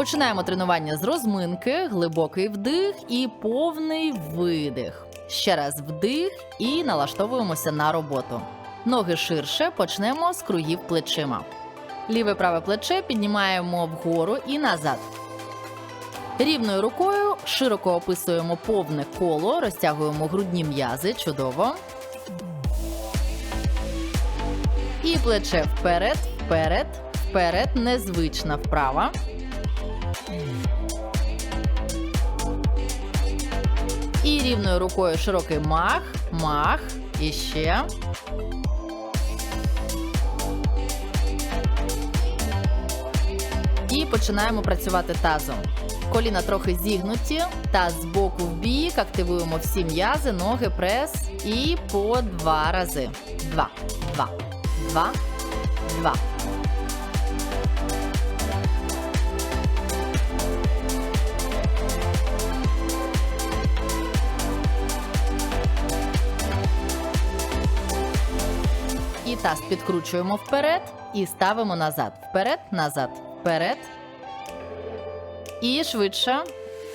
Починаємо тренування з розминки, глибокий вдих і повний видих. Ще раз вдих і налаштовуємося на роботу. Ноги ширше, почнемо з кругів плечима. Ліве праве плече піднімаємо вгору і назад. Рівною рукою широко описуємо повне коло, розтягуємо грудні м'язи. Чудово. І плече вперед, вперед, вперед, незвична вправа. І рівною рукою широкий мах, мах. І ще. І починаємо працювати тазом. Коліна трохи зігнуті, таз з боку в бік, активуємо всі м'язи, ноги, прес і по два рази. Два, два, два, два. І таз підкручуємо вперед і ставимо назад. Вперед, назад, вперед. І швидше.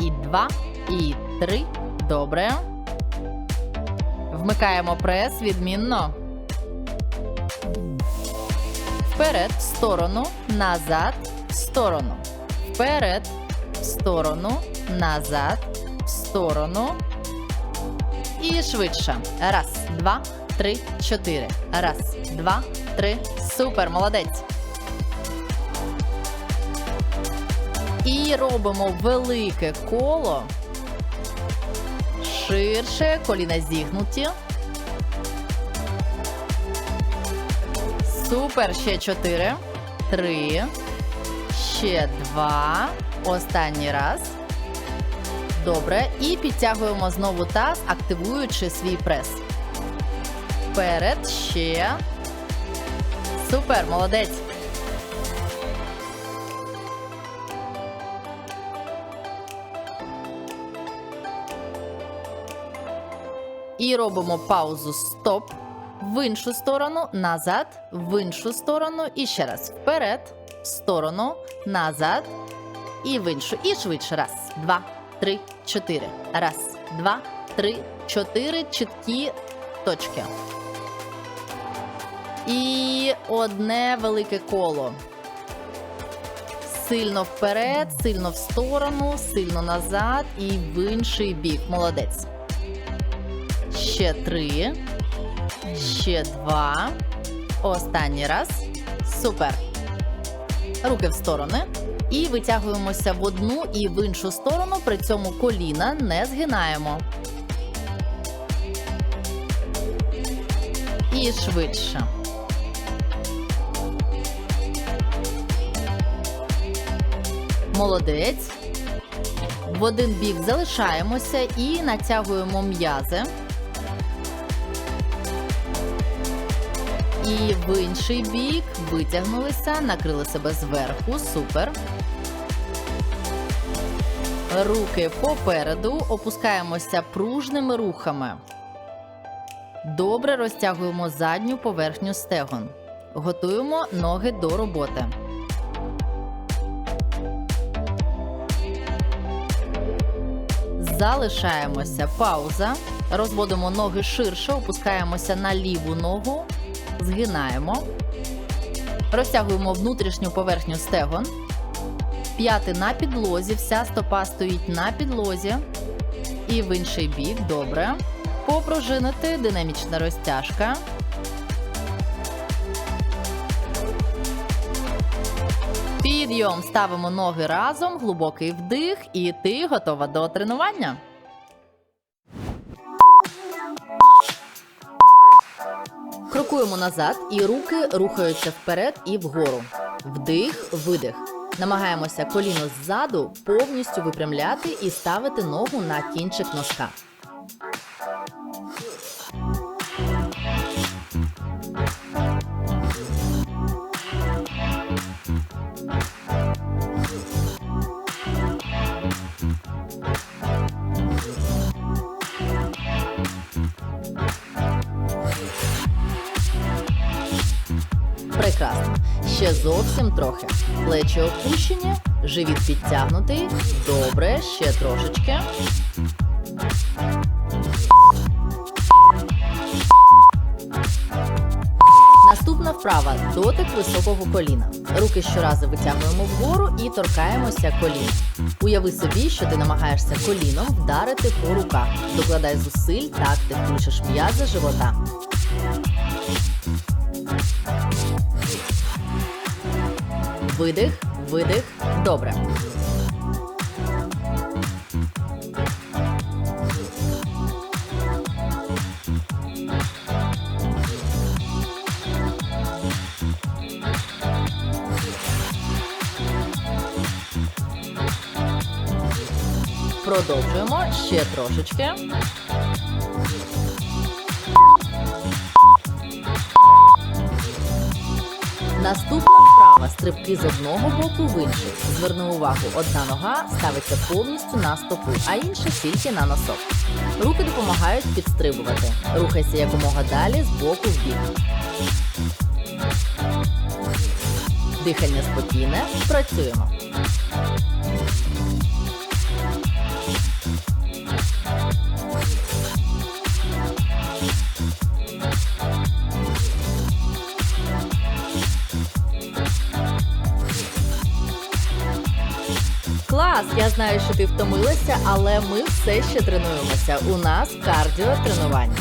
І два, і три. Добре. Вмикаємо прес відмінно. Вперед, в сторону, назад, в сторону. Вперед, в сторону, назад, в сторону. І швидше. Раз, два, три, чотири. Раз, два, три. Супер, молодець. І робимо велике коло. Ширше, коліна зігнуті. Супер. Ще чотири. Три. Ще два. Останній раз. Добре. І підтягуємо знову таз, активуючи свій прес. Вперед. Ще. Супер, молодець. І робимо паузу стоп. В іншу сторону, назад, в іншу сторону. І ще раз. Вперед, в сторону, назад. І в іншу. І швидше. Раз, два, три, чотири. Раз, два, три, чотири. Чіткі точки. І одне велике коло. Сильно вперед, сильно в сторону, сильно назад і в інший бік. Молодець. Ще три. Ще два. Останній раз. Супер. Руки в сторони. І витягуємося в одну і в іншу сторону. При цьому коліна не згинаємо. І швидше. Молодець. В один бік залишаємося і натягуємо м'язи. І в інший бік витягнулися, накрили себе зверху. Супер. Руки попереду, опускаємося пружними рухами. Добре розтягуємо задню поверхню стегон. Готуємо ноги до роботи. Залишаємося. Пауза. Розводимо ноги ширше, опускаємося на ліву ногу, згинаємо. Розтягуємо внутрішню поверхню стегон. П'яти на підлозі. Вся стопа стоїть на підлозі. І в інший бік. Добре. Попружинити. Динамічна розтяжка. Підйом. Ставимо ноги разом, глибокий вдих, і ти готова до тренування. Крокуємо назад, і руки рухаються вперед і вгору. Вдих, видих. Намагаємося коліно ззаду повністю випрямляти і ставити ногу на кінчик носка. Зовсім трохи. Плечі опущені, Живіт підтягнутий. Добре, ще трошечки. Наступна вправа дотик високого коліна. Руки щоразу витягуємо вгору і торкаємося колін. Уяви собі, що ти намагаєшся коліном вдарити по руках. Докладай зусиль, так ти включиш м'язи живота. Видих, видих. Добре. Продовжуємо ще трошечки. Наступна вправа стрибки з одного боку в інший. Зверни увагу, одна нога ставиться повністю на стопу, а інша тільки на носок. Руки допомагають підстрибувати. Рухайся якомога далі з боку в бік. Дихання спокійне. Працюємо. Знаю, що ти втомилася, але ми все ще тренуємося. У нас кардіо тренування.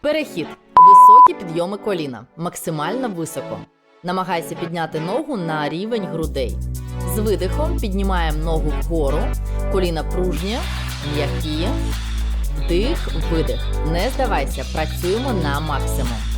Перехід. Високі підйоми коліна. Максимально високо. Намагайся підняти ногу на рівень грудей. З видихом піднімаємо ногу вгору, коліна пружні, м'які. Вдих, видих. Не здавайся, працюємо на максимум.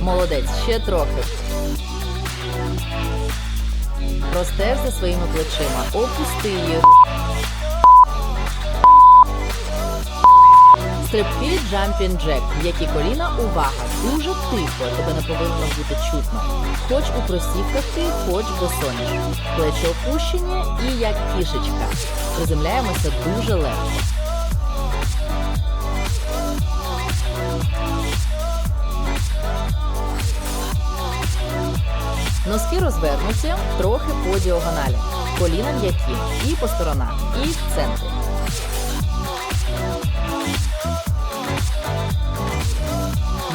Молодець, ще трохи. Простеж за своїми плечима. Опусти їх. Стрибки Jumping Jack. М'які коліна, увага! Дуже тихо, тебе не повинно бути чутно. Хоч у кросівках ти, хоч босоніж. Плечі опущені і як кішечка. Приземляємося дуже легко. Носки розвернуті трохи по діагоналі. Коліна м'які і по сторонах, і в центрі.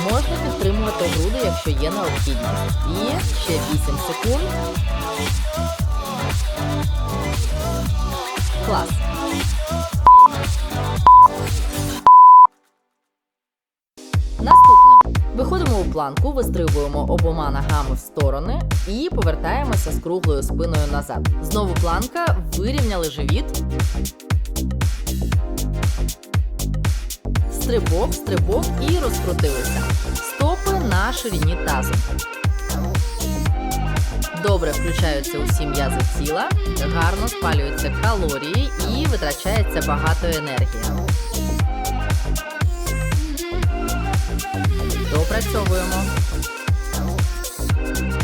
Можна підтримувати груди, якщо є необхідність. І ще 8 секунд. Клас. Наступне. Виходимо у планку, вистрибуємо обома ногами в сторони і повертаємося з круглою спиною назад. Знову планка, вирівняли живіт. Стрибок, стрибок і розкрутилися. Стопи на ширині тазу. Добре включаються усі м'язи тіла, гарно спалюються калорії і витрачається багато енергії. Допрацьовуємо.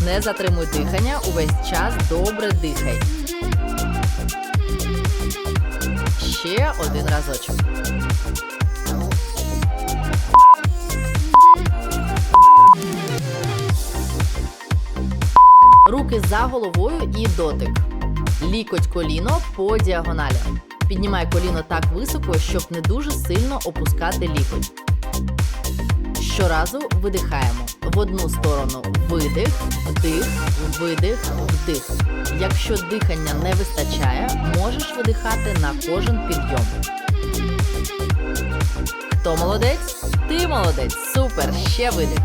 Не затримуй дихання, увесь час добре дихай. Ще один разочок. Руки за головою і дотик. Лікоть коліно по діагоналі. Піднімай коліно так високо, щоб не дуже сильно опускати лікоть. Щоразу видихаємо. В одну сторону видих, вдих, видих, вдих. Якщо дихання не вистачає, можеш видихати на кожен підйом. Хто молодець? Ти молодець. Супер. Ще видих.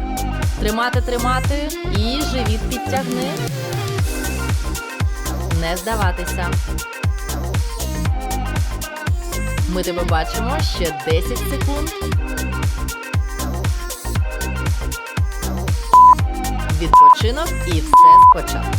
Тримати, тримати. І живіт підтягни. Не здаватися. Ми тебе бачимо ще 10 секунд. Відпочинок і все спочатку.